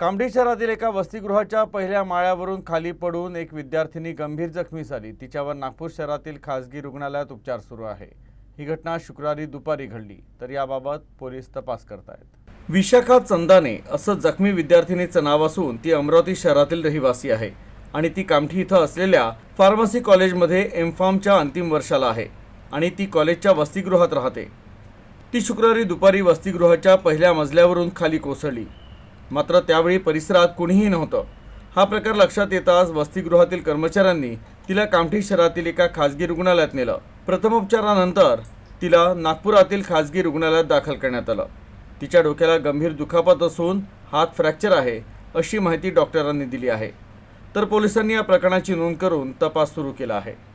कामठी शहरातील एका वसतिगृहाच्या पहिल्या माळ्यावरून खाली पडून एक विद्यार्थिनी गंभीर जखमी झाली. तिच्यावर नागपूर शहरातील खासगी रुग्णालयात उपचार सुरू आहे. ही घटना शुक्रवारी दुपारी घडली. तर याबाबत पोलीस तपास करत आहेत विशाखा चंदाने असं जखमी विद्यार्थिनीचं नाव असून ती अमरावती शहरातील रहिवासी आहे आणि ती कामठी इथं असलेल्या फार्मसी कॉलेजमध्ये एम फार्मच्या अंतिम वर्षाला आहे आणि ती कॉलेजच्या वसतिगृहात राहते. ती शुक्रवारी दुपारी वसतिगृहाच्या पहिल्या मजल्यावरून खाली कोसळली. मात्र त्यावेळी परिसरात कुणीही नव्हतं. हा प्रकार लक्षात येताच वसतिगृहातील कर्मचाऱ्यांनी तिला कामठी शहरातील एका खाजगी रुग्णालयात नेलं. प्रथमोपचारानंतर तिला नागपुरातील खाजगी रुग्णालयात दाखल करण्यात आलं. तिच्या डोक्याला गंभीर दुखापत असून हात फ्रॅक्चर आहे अशी माहिती डॉक्टरांनी दिली आहे. तर पोलिसांनी या प्रकरणाची नोंद करून तपास सुरू केला आहे.